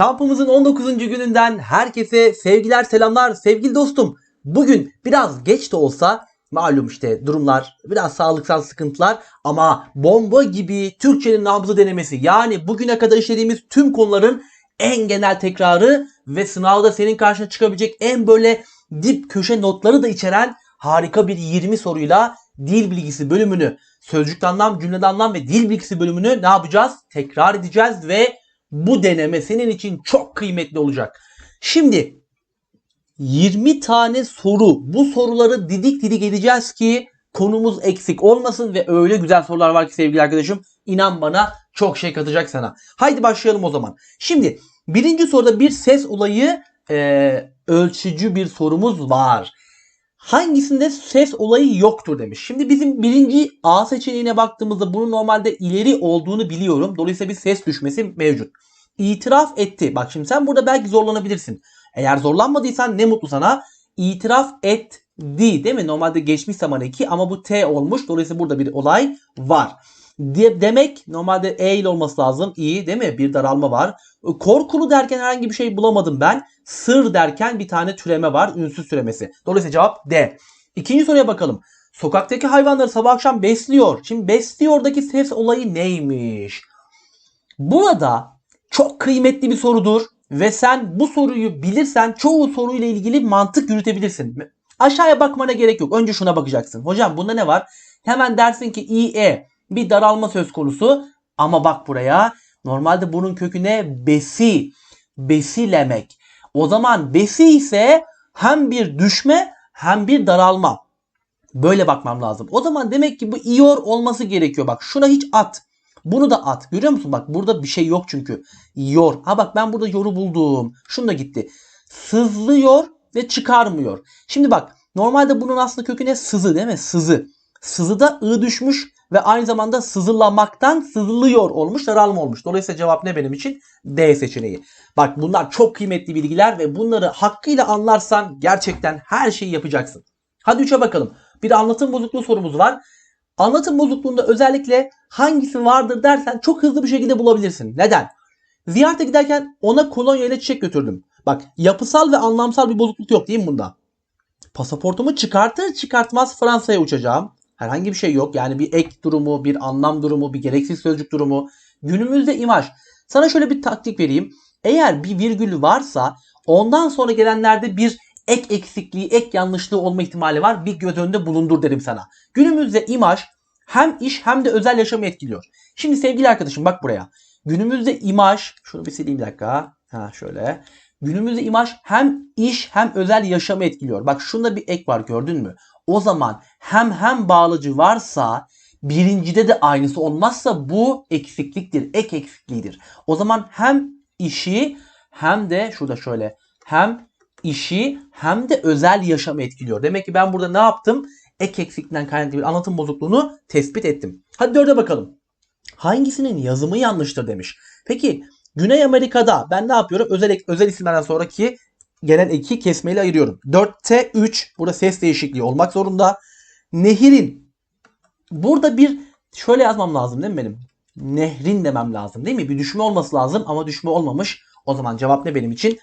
Kampımızın 19. gününden herkese sevgiler selamlar sevgili dostum. Bugün biraz geç de olsa malum işte durumlar biraz sağlıksal sıkıntılar ama bomba gibi Türkçenin nabzı denemesi yani bugüne kadar işlediğimiz tüm konuların en genel tekrarı ve sınavda senin karşına çıkabilecek en böyle dip köşe notları da içeren harika bir 20 soruyla dil bilgisi bölümünü sözcükte anlam, cümlede anlam ve dil bilgisi bölümünü ne yapacağız? Tekrar edeceğiz ve bu deneme senin için çok kıymetli olacak. Şimdi 20 tane soru. Bu soruları didik didik edeceğiz ki konumuz eksik olmasın ve öyle güzel sorular var ki sevgili arkadaşım. inan bana çok şey katacak sana. Haydi başlayalım o zaman. Şimdi birinci soruda bir ses olayı e, ölçücü bir sorumuz var. Hangisinde ses olayı yoktur demiş. Şimdi bizim birinci A seçeneğine baktığımızda bunun normalde ileri olduğunu biliyorum. Dolayısıyla bir ses düşmesi mevcut. İtiraf etti. Bak şimdi sen burada belki zorlanabilirsin. Eğer zorlanmadıysan ne mutlu sana. İtiraf etti değil mi? Normalde geçmiş zaman 2 ama bu T olmuş. Dolayısıyla burada bir olay var. De demek normalde E ile olması lazım. İyi değil mi? Bir daralma var. Korkulu derken herhangi bir şey bulamadım ben. Sır derken bir tane türeme var. Ünsüz türemesi. Dolayısıyla cevap D. İkinci soruya bakalım. Sokaktaki hayvanları sabah akşam besliyor. Şimdi besliyordaki ses olayı neymiş? Burada çok kıymetli bir sorudur ve sen bu soruyu bilirsen çoğu soruyla ilgili mantık yürütebilirsin. Aşağıya bakmana gerek yok. Önce şuna bakacaksın. Hocam bunda ne var? Hemen dersin ki IE bir daralma söz konusu ama bak buraya normalde bunun köküne besi besilemek. O zaman besi ise hem bir düşme hem bir daralma. Böyle bakmam lazım. O zaman demek ki bu iyor olması gerekiyor. Bak şuna hiç at. Bunu da at. Görüyor musun? Bak burada bir şey yok çünkü. Yor. Ha bak ben burada yoru buldum. Şunu da gitti. Sızlıyor ve çıkarmıyor. Şimdi bak normalde bunun aslında kökü ne? Sızı değil mi? Sızı. Sızıda ı düşmüş ve aynı zamanda sızılamaktan sızılıyor olmuş, daralma olmuş. Dolayısıyla cevap ne benim için? D seçeneği. Bak bunlar çok kıymetli bilgiler ve bunları hakkıyla anlarsan gerçekten her şeyi yapacaksın. Hadi 3'e bakalım. Bir anlatım bozukluğu sorumuz var. Anlatım bozukluğunda özellikle hangisi vardır dersen çok hızlı bir şekilde bulabilirsin. Neden? Ziyarete giderken ona kolonya ile çiçek götürdüm. Bak yapısal ve anlamsal bir bozukluk yok değil mi bunda? Pasaportumu çıkartır çıkartmaz Fransa'ya uçacağım. Herhangi bir şey yok. Yani bir ek durumu, bir anlam durumu, bir gereksiz sözcük durumu. Günümüzde imaj. Sana şöyle bir taktik vereyim. Eğer bir virgülü varsa ondan sonra gelenlerde bir ek eksikliği, ek yanlışlığı olma ihtimali var. Bir göz önünde bulundur derim sana. Günümüzde imaj hem iş hem de özel yaşamı etkiliyor. Şimdi sevgili arkadaşım bak buraya. Günümüzde imaj, şunu bir sileyim bir dakika. Ha şöyle. Günümüzde imaj hem iş hem özel yaşamı etkiliyor. Bak şunda bir ek var gördün mü? O zaman hem hem bağlacı varsa birincide de aynısı olmazsa bu eksikliktir. Ek eksikliğidir. O zaman hem işi hem de şurada şöyle hem işi hem de özel yaşamı etkiliyor. Demek ki ben burada ne yaptım? Ek eksiklikten kaynaklı bir anlatım bozukluğunu tespit ettim. Hadi dörde bakalım. Hangisinin yazımı yanlıştır demiş. Peki Güney Amerika'da ben ne yapıyorum? Özel, özel isimlerden sonraki gelen eki kesmeyle ayırıyorum. 4'te 3 burada ses değişikliği olmak zorunda. Nehirin burada bir şöyle yazmam lazım değil mi benim? Nehrin demem lazım değil mi? Bir düşme olması lazım ama düşme olmamış. O zaman cevap ne benim için?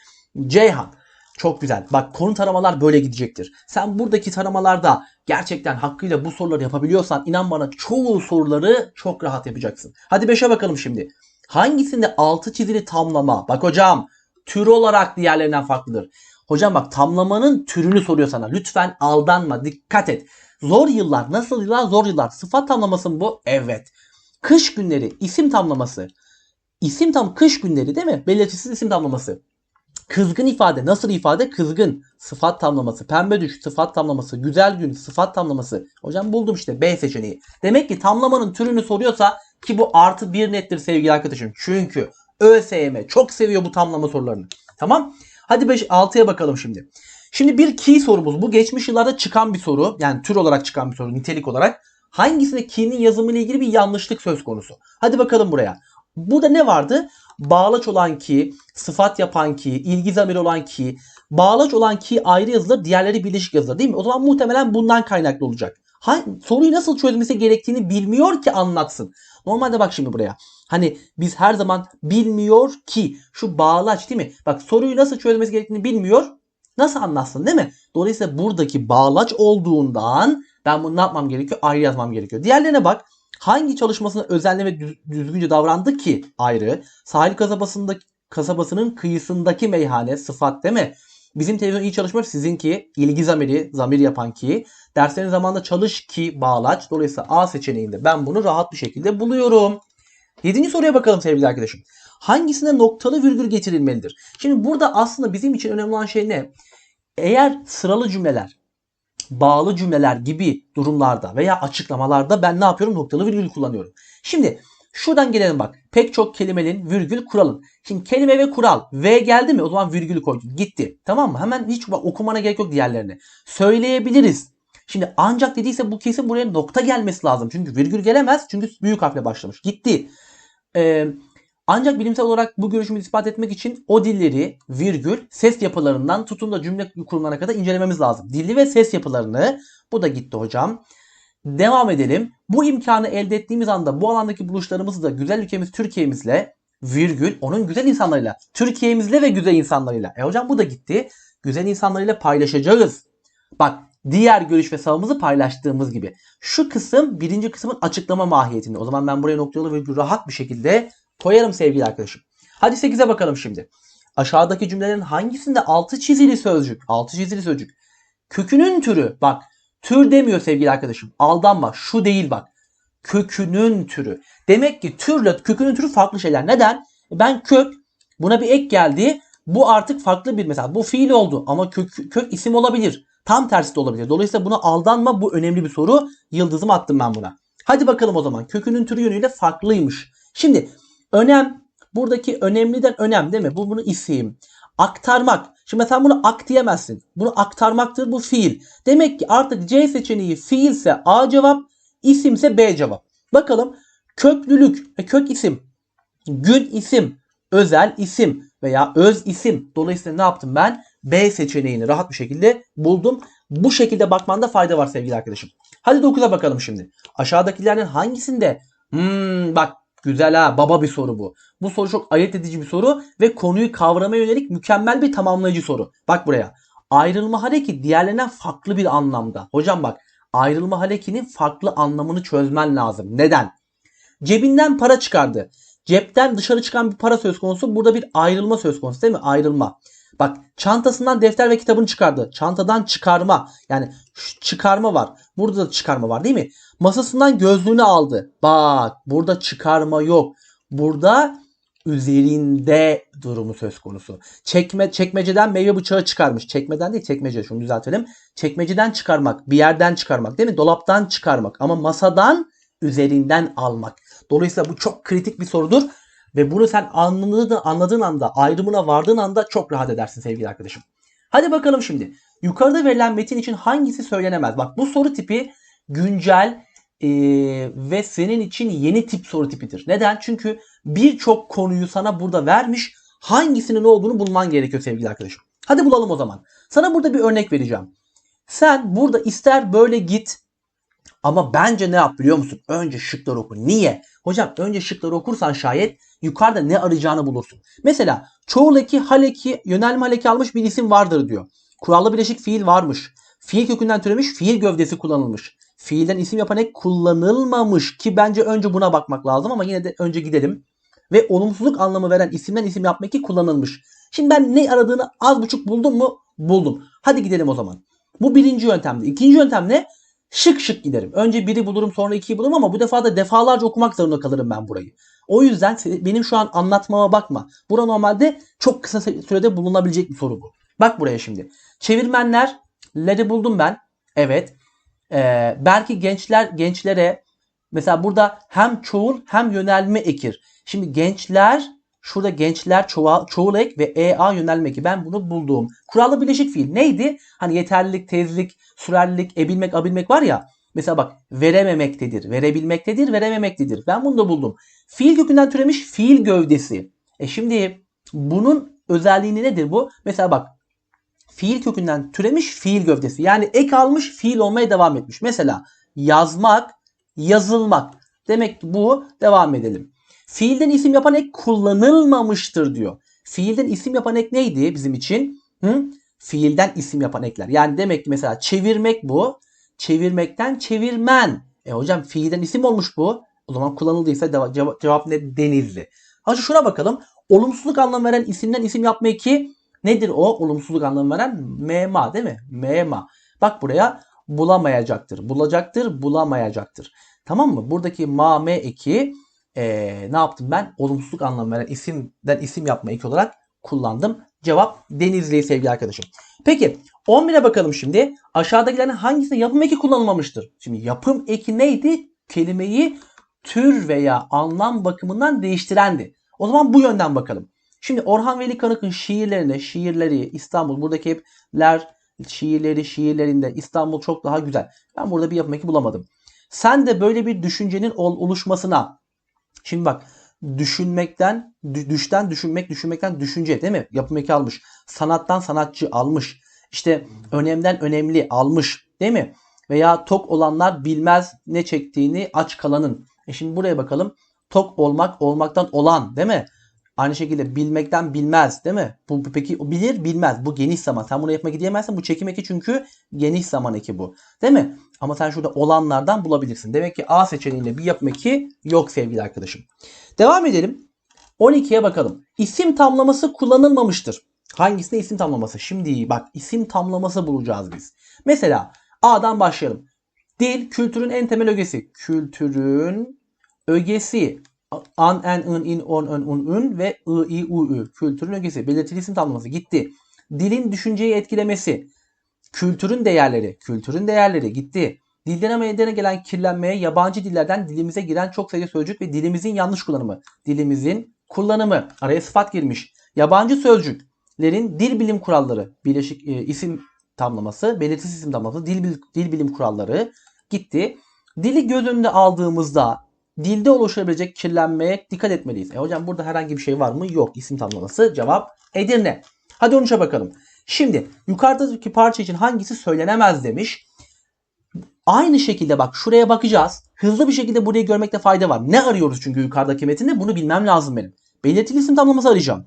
Ceyhan. Çok güzel. Bak konu taramalar böyle gidecektir. Sen buradaki taramalarda gerçekten hakkıyla bu soruları yapabiliyorsan inan bana çoğu soruları çok rahat yapacaksın. Hadi 5'e bakalım şimdi. Hangisinde altı çizili tamlama? Bak hocam tür olarak diğerlerinden farklıdır. Hocam bak tamlamanın türünü soruyor sana. Lütfen aldanma. Dikkat et. Zor yıllar. Nasıl yıllar? Zor yıllar. Sıfat tamlaması mı bu? Evet. Kış günleri. isim tamlaması. İsim tam kış günleri değil mi? Belirtisiz isim tamlaması. Kızgın ifade nasıl ifade? Kızgın sıfat tamlaması. Pembe düş sıfat tamlaması. Güzel gün sıfat tamlaması. Hocam buldum işte B seçeneği. Demek ki tamlamanın türünü soruyorsa ki bu artı bir nettir sevgili arkadaşım. Çünkü ÖSYM çok seviyor bu tamlama sorularını. Tamam. Hadi 5 6'ya bakalım şimdi. Şimdi bir key sorumuz. Bu geçmiş yıllarda çıkan bir soru. Yani tür olarak çıkan bir soru. Nitelik olarak. Hangisinde key'nin yazımı ile ilgili bir yanlışlık söz konusu? Hadi bakalım buraya. Burada ne vardı? Bağlaç olan ki, sıfat yapan ki, ilgi zamiri olan ki, bağlaç olan ki ayrı yazılır, diğerleri birleşik yazılır değil mi? O zaman muhtemelen bundan kaynaklı olacak. Ha- soruyu nasıl çözmesi gerektiğini bilmiyor ki anlatsın. Normalde bak şimdi buraya. Hani biz her zaman bilmiyor ki şu bağlaç değil mi? Bak soruyu nasıl çözmesi gerektiğini bilmiyor. Nasıl anlatsın değil mi? Dolayısıyla buradaki bağlaç olduğundan ben bunu ne yapmam gerekiyor? Ayrı yazmam gerekiyor. Diğerlerine bak. Hangi çalışmasına özenli ve düz- düzgünce davrandı ki ayrı? Sahil kasabasındaki kasabasının kıyısındaki meyhane sıfat değil mi? Bizim televizyon iyi çalışmıyor. Sizinki ilgi zamiri, zamir yapan ki. Derslerin zamanında çalış ki bağlaç. Dolayısıyla A seçeneğinde ben bunu rahat bir şekilde buluyorum. Yedinci soruya bakalım sevgili arkadaşım. Hangisine noktalı virgül getirilmelidir? Şimdi burada aslında bizim için önemli olan şey ne? Eğer sıralı cümleler, bağlı cümleler gibi durumlarda veya açıklamalarda ben ne yapıyorum? Noktalı virgül kullanıyorum. Şimdi şuradan gelelim bak. Pek çok kelimenin virgül kuralın. Şimdi kelime ve kural. V geldi mi? O zaman virgülü koydun. Gitti. Tamam mı? Hemen hiç bak, okumana gerek yok diğerlerini. Söyleyebiliriz. Şimdi ancak dediyse bu kesin buraya nokta gelmesi lazım. Çünkü virgül gelemez. Çünkü büyük harfle başlamış. Gitti. Ee, ancak bilimsel olarak bu görüşümü ispat etmek için o dilleri virgül ses yapılarından tutun da cümle kurumlarına kadar incelememiz lazım. Dilli ve ses yapılarını bu da gitti hocam. Devam edelim. Bu imkanı elde ettiğimiz anda bu alandaki buluşlarımızı da güzel ülkemiz Türkiye'mizle virgül onun güzel insanlarıyla Türkiye'mizle ve güzel insanlarıyla. E hocam bu da gitti. Güzel insanlarıyla paylaşacağız. Bak diğer görüş ve savımızı paylaştığımız gibi. Şu kısım birinci kısmın açıklama mahiyetinde. O zaman ben buraya noktalı virgül rahat bir şekilde koyarım sevgili arkadaşım. Hadi 8'e bakalım şimdi. Aşağıdaki cümlelerin hangisinde altı çizili sözcük? Altı çizili sözcük. Kökünün türü. Bak tür demiyor sevgili arkadaşım. Aldanma. Şu değil bak. Kökünün türü. Demek ki türle kökünün türü farklı şeyler. Neden? Ben kök buna bir ek geldi. Bu artık farklı bir mesela bu fiil oldu ama kök, kök isim olabilir. Tam tersi de olabilir. Dolayısıyla buna aldanma bu önemli bir soru. Yıldızımı attım ben buna. Hadi bakalım o zaman. Kökünün türü yönüyle farklıymış. Şimdi önem buradaki önemliden önem değil mi? Bu bunu isim. Aktarmak. Şimdi mesela bunu ak diyemezsin. Bunu aktarmaktır bu fiil. Demek ki artık C seçeneği fiilse A cevap, isimse B cevap. Bakalım köklülük, e, kök isim, gün isim, özel isim veya öz isim. Dolayısıyla ne yaptım ben? B seçeneğini rahat bir şekilde buldum. Bu şekilde bakmanda fayda var sevgili arkadaşım. Hadi 9'a bakalım şimdi. Aşağıdakilerden hangisinde? Hmm, bak güzel ha baba bir soru bu. Bu soru çok ayırt edici bir soru ve konuyu kavramaya yönelik mükemmel bir tamamlayıcı soru. Bak buraya. Ayrılma hareki diğerlerinden farklı bir anlamda. Hocam bak ayrılma harekinin farklı anlamını çözmen lazım. Neden? Cebinden para çıkardı. Cepten dışarı çıkan bir para söz konusu. Burada bir ayrılma söz konusu değil mi? Ayrılma. Bak çantasından defter ve kitabını çıkardı. Çantadan çıkarma. Yani çıkarma var. Burada da çıkarma var değil mi? Masasından gözlüğünü aldı. Bak burada çıkarma yok. Burada üzerinde durumu söz konusu. Çekme, çekmeceden meyve bıçağı çıkarmış. Çekmeden değil çekmece şunu düzeltelim. Çekmeceden çıkarmak, bir yerden çıkarmak değil mi? Dolaptan çıkarmak ama masadan üzerinden almak. Dolayısıyla bu çok kritik bir sorudur. Ve bunu sen anladığın, anladığın anda, ayrımına vardığın anda çok rahat edersin sevgili arkadaşım. Hadi bakalım şimdi. Yukarıda verilen metin için hangisi söylenemez? Bak bu soru tipi güncel e, ve senin için yeni tip soru tipidir. Neden? Çünkü birçok konuyu sana burada vermiş. Hangisinin ne olduğunu bulman gerekiyor sevgili arkadaşım. Hadi bulalım o zaman. Sana burada bir örnek vereceğim. Sen burada ister böyle git ama bence ne yap biliyor musun? Önce şıkları oku. Niye? Hocam önce şıkları okursan şayet yukarıda ne arayacağını bulursun. Mesela çoğul eki, hal eki, yönelme hal eki almış bir isim vardır diyor. Kurallı bileşik fiil varmış. Fiil kökünden türemiş, fiil gövdesi kullanılmış. Fiilden isim yapan ek kullanılmamış ki bence önce buna bakmak lazım ama yine de önce gidelim. Ve olumsuzluk anlamı veren isimden isim yapmak ki kullanılmış. Şimdi ben ne aradığını az buçuk buldum mu? Buldum. Hadi gidelim o zaman. Bu birinci yöntemdi. İkinci yöntem ne? Şık şık giderim. Önce biri bulurum sonra ikiyi bulurum ama bu defa da defalarca okumak zorunda kalırım ben burayı. O yüzden benim şu an anlatmama bakma. Bura normalde çok kısa sürede bulunabilecek bir soru bu. Bak buraya şimdi. Çevirmenlerleri buldum ben. Evet. Ee, belki gençler gençlere mesela burada hem çoğul hem yönelme ekir. Şimdi gençler şurada gençler çoğul, çoğul ek ve EA yönelme eki. Ben bunu buldum. Kurallı bileşik fiil neydi? Hani yeterlilik, tezlik, sürerlilik, ebilmek, abilmek var ya. Mesela bak verememektedir, verebilmektedir, verememektedir. Ben bunu da buldum. Fiil kökünden türemiş fiil gövdesi. E şimdi bunun özelliği nedir bu? Mesela bak fiil kökünden türemiş fiil gövdesi. Yani ek almış fiil olmaya devam etmiş. Mesela yazmak, yazılmak. Demek ki bu devam edelim. Fiilden isim yapan ek kullanılmamıştır diyor. Fiilden isim yapan ek neydi bizim için? Hı? Fiilden isim yapan ekler. Yani demek ki mesela çevirmek bu. Çevirmekten çevirmen. E hocam fiilden isim olmuş bu. O zaman kullanıldıysa cevap, cevap ne? Denizli. Hadi şuna bakalım. Olumsuzluk anlamı veren isimden isim yapma eki nedir o? Olumsuzluk anlamı veren mema değil mi? Mema. Bak buraya bulamayacaktır. Bulacaktır, bulamayacaktır. Tamam mı? Buradaki ma me eki eee, ne yaptım ben? Olumsuzluk anlamı veren isimden isim yapma eki olarak kullandım. Cevap Denizli sevgili arkadaşım. Peki 11'e bakalım şimdi. Aşağıdakilerin hangisinde yapım eki kullanılmamıştır? Şimdi yapım eki neydi? Kelimeyi tür veya anlam bakımından değiştirendi. O zaman bu yönden bakalım. Şimdi Orhan Veli Kanık'ın şiirlerine, şiirleri İstanbul, buradaki hepler şiirleri, şiirlerinde İstanbul çok daha güzel. Ben burada bir yapım eki bulamadım. Sen de böyle bir düşüncenin ol- oluşmasına, şimdi bak düşünmekten, dü- düşten düşünmek, düşünmekten düşünce değil mi? Yapım eki almış. Sanattan sanatçı almış. İşte önemden önemli almış değil mi? Veya tok olanlar bilmez ne çektiğini aç kalanın. E şimdi buraya bakalım. Tok olmak olmaktan olan değil mi? Aynı şekilde bilmekten bilmez değil mi? Bu peki bilir bilmez. Bu geniş zaman. Sen bunu yapmak diyemezsin. Bu çekim eki çünkü geniş zaman eki bu. Değil mi? Ama sen şurada olanlardan bulabilirsin. Demek ki A seçeneğinde bir yapım eki yok sevgili arkadaşım. Devam edelim. 12'ye bakalım. İsim tamlaması kullanılmamıştır. Hangisinde isim tamlaması? Şimdi bak isim tamlaması bulacağız biz. Mesela A'dan başlayalım. Dil kültürün en temel ögesi. Kültürün ögesi. An, en, ın, in, on, ön, un, ün ve ı, i, u, ü. Kültürün ögesi. Belirtili isim tamlaması. Gitti. Dilin düşünceyi etkilemesi. Kültürün değerleri. Kültürün değerleri. Gitti. Dilden meydana gelen kirlenmeye yabancı dillerden dilimize giren çok sayıda sözcük ve dilimizin yanlış kullanımı. Dilimizin kullanımı. Araya sıfat girmiş. Yabancı sözcüklerin dil bilim kuralları. Birleşik e, isim tamlaması. Belirtisiz isim tamlaması. Dil, dil bilim kuralları. Gitti. Dili göz önüne aldığımızda dilde oluşabilecek kirlenmeye dikkat etmeliyiz. E hocam burada herhangi bir şey var mı? Yok. İsim tamlaması. Cevap Edirne. Hadi 13'e bakalım. Şimdi yukarıdaki parça için hangisi söylenemez demiş. Aynı şekilde bak şuraya bakacağız. Hızlı bir şekilde burayı görmekte fayda var. Ne arıyoruz çünkü yukarıdaki metinde? Bunu bilmem lazım benim. Belirtili isim tamlaması arayacağım.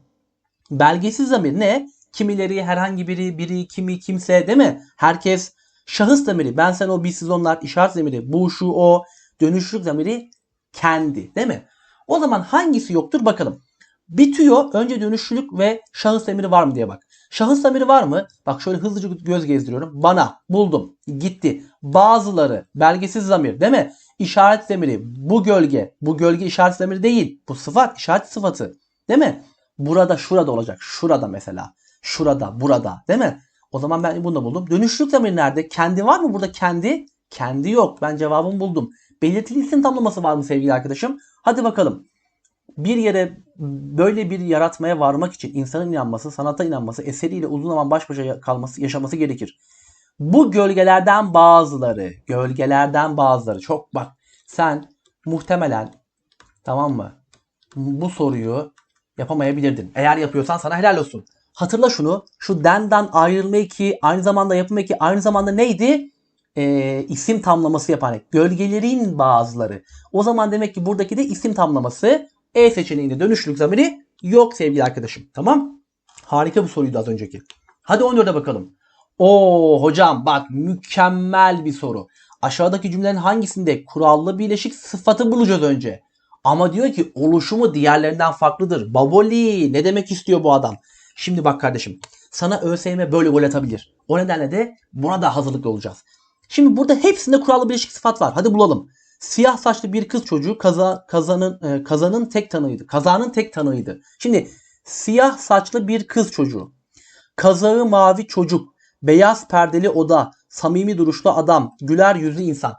Belgesiz zamir ne? Kimileri, herhangi biri, biri, kimi, kimse değil mi? Herkes. Şahıs zamiri, ben, sen, o, biz, siz, onlar, işaret zamiri, bu, şu, o, dönüşlük zamiri kendi değil mi? O zaman hangisi yoktur bakalım. Bitiyor. Önce dönüşlülük ve şahıs zamiri var mı diye bak. Şahıs zamiri var mı? Bak şöyle hızlıca göz gezdiriyorum. Bana, buldum, gitti. Bazıları, belgesiz zamir değil mi? İşaret zamiri, bu gölge. Bu gölge işaret zamiri değil. Bu sıfat, işaret sıfatı. Değil mi? Burada, şurada olacak. Şurada mesela. Şurada, burada. Değil mi? O zaman ben bunu da buldum. Dönüşlük zamiri nerede? Kendi var mı burada kendi? Kendi yok. Ben cevabımı buldum. Belirtili isim tamlaması var mı sevgili arkadaşım? Hadi bakalım. Bir yere böyle bir yaratmaya varmak için insanın inanması, sanata inanması, eseriyle uzun zaman baş başa kalması, yaşaması gerekir. Bu gölgelerden bazıları, gölgelerden bazıları çok bak sen muhtemelen tamam mı? Bu soruyu yapamayabilirdin. Eğer yapıyorsan sana helal olsun. Hatırla şunu. Şu denden ayrılma eki aynı zamanda yapım eki aynı zamanda neydi? Ee, isim tamlaması yapan gölgelerin bazıları. O zaman demek ki buradaki de isim tamlaması E seçeneğinde dönüşlülük zamiri yok sevgili arkadaşım. Tamam? Harika bir soruydu az önceki. Hadi 14'e bakalım. Oo hocam bak mükemmel bir soru. Aşağıdaki cümlenin hangisinde kurallı birleşik sıfatı bulacağız önce. Ama diyor ki oluşumu diğerlerinden farklıdır. Baboli ne demek istiyor bu adam? Şimdi bak kardeşim sana ÖSYM böyle gol atabilir. O nedenle de buna da hazırlıklı olacağız. Şimdi burada hepsinde kurallı birleşik sıfat var. Hadi bulalım. Siyah saçlı bir kız çocuğu kaza, kazanın e, kazanın tek tanığıydı. Kazanın tek tanığıydı. Şimdi siyah saçlı bir kız çocuğu. Kazağı mavi çocuk. Beyaz perdeli oda. Samimi duruşlu adam. Güler yüzlü insan.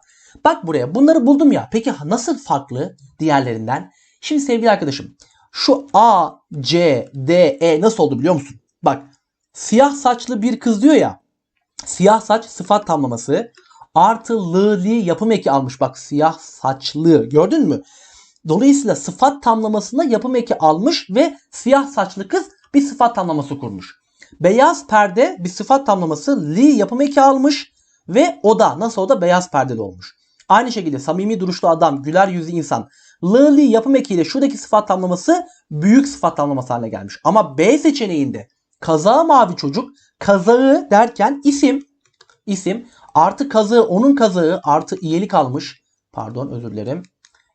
Bak buraya bunları buldum ya. Peki nasıl farklı diğerlerinden? Şimdi sevgili arkadaşım şu A, C, D, E nasıl oldu biliyor musun? Bak siyah saçlı bir kız diyor ya. Siyah saç sıfat tamlaması. Artı lı yapım eki almış. Bak siyah saçlı gördün mü? Dolayısıyla sıfat tamlamasında yapım eki almış ve siyah saçlı kız bir sıfat tamlaması kurmuş. Beyaz perde bir sıfat tamlaması li yapım eki almış ve o da nasıl o da beyaz perdeli olmuş. Aynı şekilde samimi duruşlu adam, güler yüzlü insan. L, li yapım ekiyle şuradaki sıfat tamlaması büyük sıfat tamlaması haline gelmiş. Ama B seçeneğinde kazağı mavi çocuk, kazağı derken isim, isim artı kazağı onun kazağı artı iyelik almış. Pardon özür dilerim.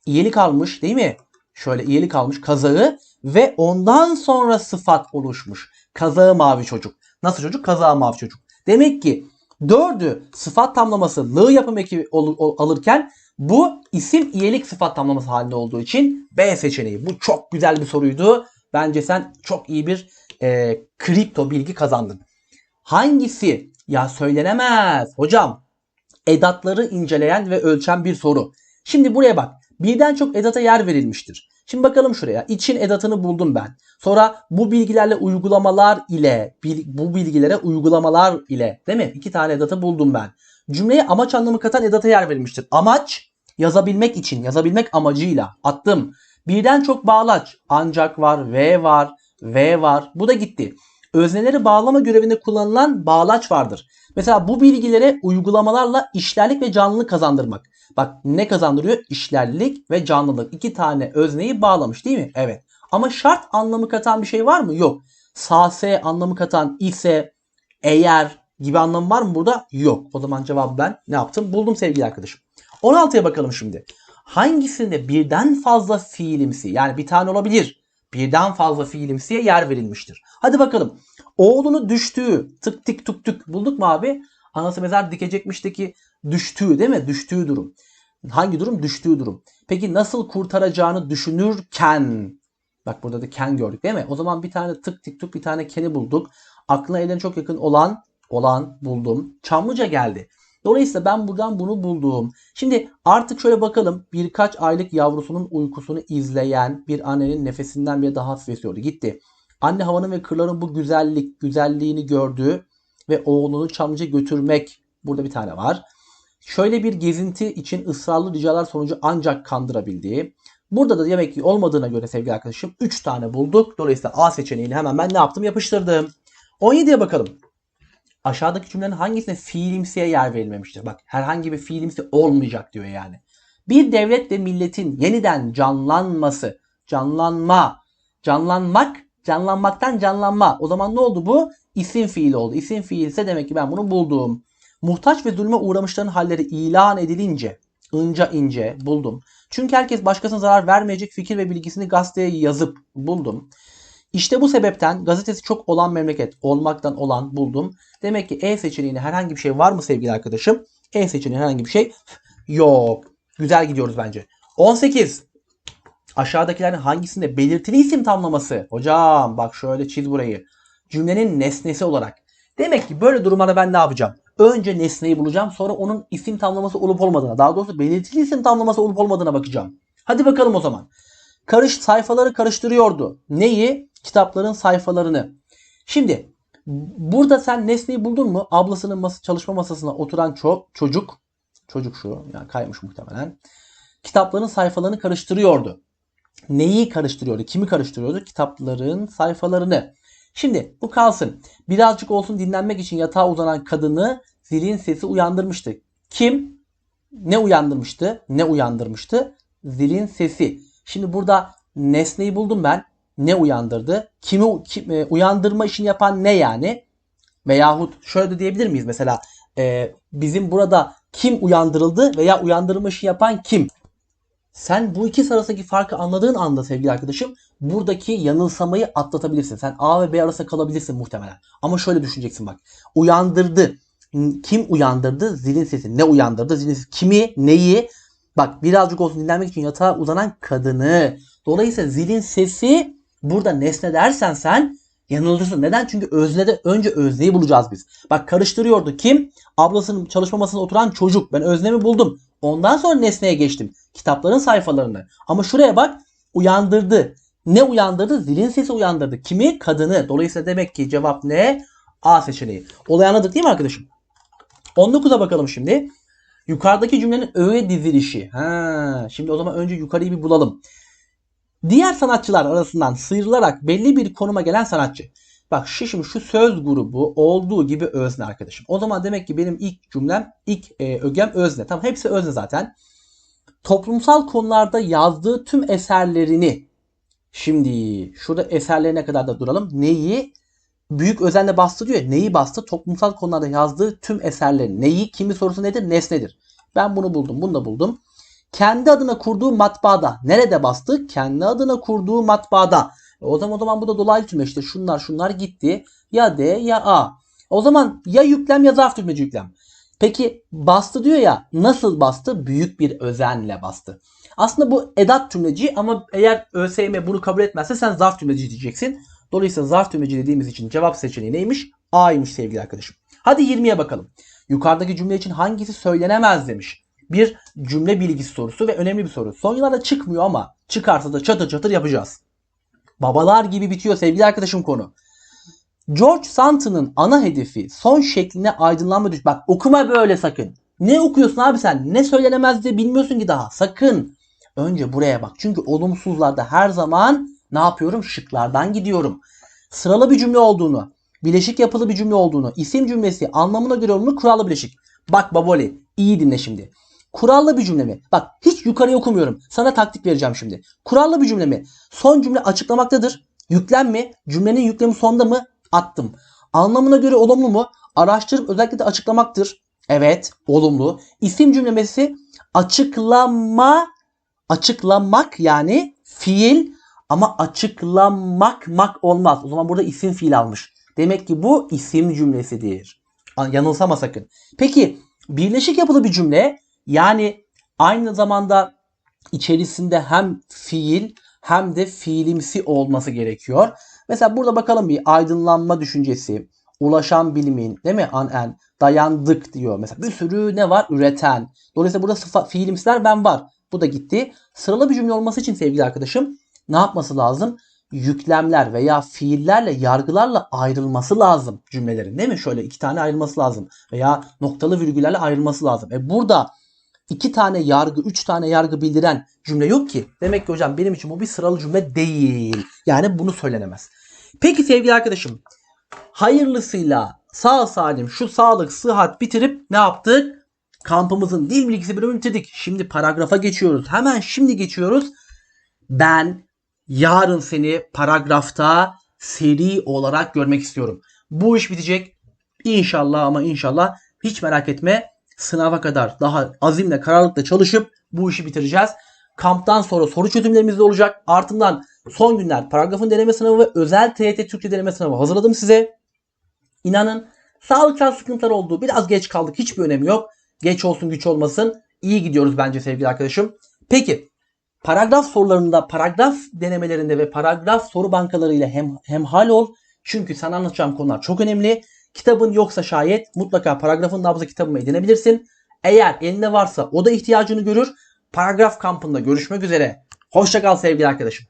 İyelik almış değil mi? Şöyle iyelik almış kazağı ve ondan sonra sıfat oluşmuş. Kazağı mavi çocuk. Nasıl çocuk? Kazağı mavi çocuk. Demek ki dördü sıfat tamlaması lı yapım eki alırken bu isim iyelik sıfat tamlaması halinde olduğu için B seçeneği. Bu çok güzel bir soruydu. Bence sen çok iyi bir e, kripto bilgi kazandın. Hangisi? Ya söylenemez. Hocam edatları inceleyen ve ölçen bir soru. Şimdi buraya bak. Birden çok edata yer verilmiştir. Şimdi bakalım şuraya. İçin edatını buldum ben. Sonra bu bilgilerle uygulamalar ile bu bilgilere uygulamalar ile değil mi? İki tane edatı buldum ben. Cümleye amaç anlamı katan edata yer verilmiştir. Amaç yazabilmek için, yazabilmek amacıyla attım. Birden çok bağlaç. Ancak var, ve var, ve var. Bu da gitti. Özneleri bağlama görevinde kullanılan bağlaç vardır. Mesela bu bilgilere uygulamalarla işlerlik ve canlılık kazandırmak. Bak ne kazandırıyor? İşlerlik ve canlılık. İki tane özneyi bağlamış değil mi? Evet. Ama şart anlamı katan bir şey var mı? Yok. Sase anlamı katan ise, eğer gibi anlamı var mı burada? Yok. O zaman cevabı ben ne yaptım? Buldum sevgili arkadaşım. 16'ya bakalım şimdi. Hangisinde birden fazla fiilimsi yani bir tane olabilir. Birden fazla fiilimsiye yer verilmiştir. Hadi bakalım. Oğlunu düştüğü tık tık tuk tuk bulduk mu abi? Anası mezar dikecekmişteki düştüğü değil mi? Düştüğü durum. Hangi durum? Düştüğü durum. Peki nasıl kurtaracağını düşünürken bak burada da ken gördük değil mi? O zaman bir tane tık tık tuk bir tane keni bulduk. Aklına elden çok yakın olan olan buldum. Çamlıca geldi. Dolayısıyla ben buradan bunu buldum. Şimdi artık şöyle bakalım. Birkaç aylık yavrusunun uykusunu izleyen bir annenin nefesinden bile daha hafif esiyordu. Gitti. Anne havanın ve kırların bu güzellik, güzelliğini gördü ve oğlunu Çamlıca götürmek. Burada bir tane var. Şöyle bir gezinti için ısrarlı ricalar sonucu ancak kandırabildiği. Burada da demek ki olmadığına göre sevgili arkadaşım 3 tane bulduk. Dolayısıyla A seçeneğini hemen ben ne yaptım? Yapıştırdım. 17'ye bakalım. Aşağıdaki cümlenin hangisine fiilimsiye yer verilmemiştir? Bak herhangi bir fiilimsi olmayacak diyor yani. Bir devlet ve milletin yeniden canlanması, canlanma, canlanmak, canlanmaktan canlanma. O zaman ne oldu bu? İsim fiili oldu. İsim fiil ise demek ki ben bunu buldum. Muhtaç ve zulme uğramışların halleri ilan edilince, ince ince buldum. Çünkü herkes başkasına zarar vermeyecek fikir ve bilgisini gazeteye yazıp buldum. İşte bu sebepten gazetesi çok olan memleket olmaktan olan buldum. Demek ki E seçeneğinde herhangi bir şey var mı sevgili arkadaşım? E seçeneğinde herhangi bir şey yok. Güzel gidiyoruz bence. 18. Aşağıdakilerin hangisinde belirtili isim tamlaması? Hocam bak şöyle çiz burayı. Cümlenin nesnesi olarak. Demek ki böyle durumlarda ben ne yapacağım? Önce nesneyi bulacağım sonra onun isim tamlaması olup olmadığına daha doğrusu belirtili isim tamlaması olup olmadığına bakacağım. Hadi bakalım o zaman. Karış sayfaları karıştırıyordu. Neyi? Kitapların sayfalarını. Şimdi burada sen nesneyi buldun mu? Ablasının masa, çalışma masasına oturan ço- çocuk çocuk şu yani kaymış muhtemelen. Kitapların sayfalarını karıştırıyordu. Neyi karıştırıyordu? Kimi karıştırıyordu? Kitapların sayfalarını. Şimdi bu kalsın. Birazcık olsun dinlenmek için yatağa uzanan kadını zilin sesi uyandırmıştı. Kim? Ne uyandırmıştı? Ne uyandırmıştı? Zilin sesi. Şimdi burada nesneyi buldum ben. Ne uyandırdı? Kimi kim, e, uyandırma işini yapan ne yani? Veyahut şöyle de diyebilir miyiz mesela e, bizim burada kim uyandırıldı veya uyandırma işi yapan kim? Sen bu ikisi arasındaki farkı anladığın anda sevgili arkadaşım buradaki yanılsamayı atlatabilirsin. Sen A ve B arasında kalabilirsin muhtemelen. Ama şöyle düşüneceksin bak. Uyandırdı. Kim uyandırdı? Zilin sesi. Ne uyandırdı? Zilin sesi. Kimi? Neyi? Bak birazcık olsun dinlenmek için yatağa uzanan kadını. Dolayısıyla zilin sesi burada nesne dersen sen yanılırsın. Neden? Çünkü öznede önce özneyi bulacağız biz. Bak karıştırıyordu. Kim? Ablasının çalışma masasında oturan çocuk. Ben öznemi buldum. Ondan sonra nesneye geçtim. Kitapların sayfalarını. Ama şuraya bak. Uyandırdı. Ne uyandırdı? Zilin sesi uyandırdı. Kimi? Kadını. Dolayısıyla demek ki cevap ne? A seçeneği. Olay anladık değil mi arkadaşım? 19'a bakalım şimdi. Yukarıdaki cümlenin öğe dizilişi. Ha, şimdi o zaman önce yukarıyı bir bulalım. Diğer sanatçılar arasından sıyrılarak belli bir konuma gelen sanatçı. Bak şu şimdi şu söz grubu olduğu gibi özne arkadaşım. O zaman demek ki benim ilk cümlem, ilk e, ögem özne. Tamam hepsi özne zaten. Toplumsal konularda yazdığı tüm eserlerini şimdi şurada eserlerine kadar da duralım. Neyi? Büyük özenle bastı diyor. Neyi bastı? Toplumsal konularda yazdığı tüm eserlerini. Neyi? Kimi sorusu nedir? Nesnedir. Ben bunu buldum. Bunu da buldum. Kendi adına kurduğu matbaada. Nerede bastı? Kendi adına kurduğu matbaada. E O zaman o zaman bu da dolaylı cümle işte şunlar şunlar gitti. Ya D ya A. O zaman ya yüklem ya zarf tümleci yüklem. Peki bastı diyor ya nasıl bastı? Büyük bir özenle bastı. Aslında bu edat tümleci ama eğer ÖSYM bunu kabul etmezse sen zarf tümleci diyeceksin. Dolayısıyla zarf tümleci dediğimiz için cevap seçeneği neymiş? A'ymış sevgili arkadaşım. Hadi 20'ye bakalım. Yukarıdaki cümle için hangisi söylenemez demiş. Bir cümle bilgisi sorusu ve önemli bir soru. Son yıllarda çıkmıyor ama çıkarsa da çatır çatır yapacağız. Babalar gibi bitiyor sevgili arkadaşım konu. George Santa'nın ana hedefi son şekline aydınlanma düş. Bak okuma böyle sakın. Ne okuyorsun abi sen? Ne söylenemez diye bilmiyorsun ki daha. Sakın. Önce buraya bak. Çünkü olumsuzlarda her zaman ne yapıyorum? Şıklardan gidiyorum. Sıralı bir cümle olduğunu, bileşik yapılı bir cümle olduğunu, isim cümlesi anlamına göre olduğunu kurallı bileşik. Bak Baboli iyi dinle şimdi. Kurallı bir cümle mi? Bak hiç yukarıya okumuyorum. Sana taktik vereceğim şimdi. Kurallı bir cümle mi? Son cümle açıklamaktadır. Yüklem mi? Cümlenin yüklemi sonda mı? Attım. Anlamına göre olumlu mu? Araştırıp özellikle de açıklamaktır. Evet, olumlu. İsim cümlemesi açıklama, açıklamak yani fiil ama açıklamak mak olmaz. O zaman burada isim fiil almış. Demek ki bu isim cümlesidir. Yanılsama sakın. Peki birleşik yapılı bir cümle yani aynı zamanda içerisinde hem fiil hem de fiilimsi olması gerekiyor. Mesela burada bakalım bir aydınlanma düşüncesi, ulaşan bilimin, değil mi? An en, dayandık diyor. Mesela bir sürü ne var? Üreten. Dolayısıyla burada sıfa, fiilimsiler ben var. Bu da gitti. Sıralı bir cümle olması için sevgili arkadaşım ne yapması lazım? Yüklemler veya fiillerle, yargılarla ayrılması lazım cümlelerin. Değil mi? Şöyle iki tane ayrılması lazım. Veya noktalı virgüllerle ayrılması lazım. E burada iki tane yargı, üç tane yargı bildiren cümle yok ki. Demek ki hocam benim için bu bir sıralı cümle değil. Yani bunu söylenemez. Peki sevgili arkadaşım. Hayırlısıyla sağ salim şu sağlık, sıhhat bitirip ne yaptık? Kampımızın dil bilgisi bölümünü bitirdik. Şimdi paragrafa geçiyoruz. Hemen şimdi geçiyoruz. Ben yarın seni paragrafta seri olarak görmek istiyorum. Bu iş bitecek. İnşallah ama inşallah hiç merak etme. Sınava kadar daha azimle kararlılıkla çalışıp bu işi bitireceğiz. Kamptan sonra soru çözümlerimiz de olacak. Ardından son günler paragrafın deneme sınavı ve özel TYT Türkçe deneme sınavı hazırladım size. İnanın sağlıksal sıkıntılar oldu. Biraz geç kaldık. Hiçbir önemi yok. Geç olsun güç olmasın. İyi gidiyoruz bence sevgili arkadaşım. Peki paragraf sorularında, paragraf denemelerinde ve paragraf soru bankalarıyla hem hemhal ol. Çünkü sana anlatacağım konular çok önemli. Kitabın yoksa şayet mutlaka paragrafın nabzı kitabımı edinebilirsin. Eğer elinde varsa o da ihtiyacını görür. Paragraf kampında görüşmek üzere. Hoşçakal sevgili arkadaşım.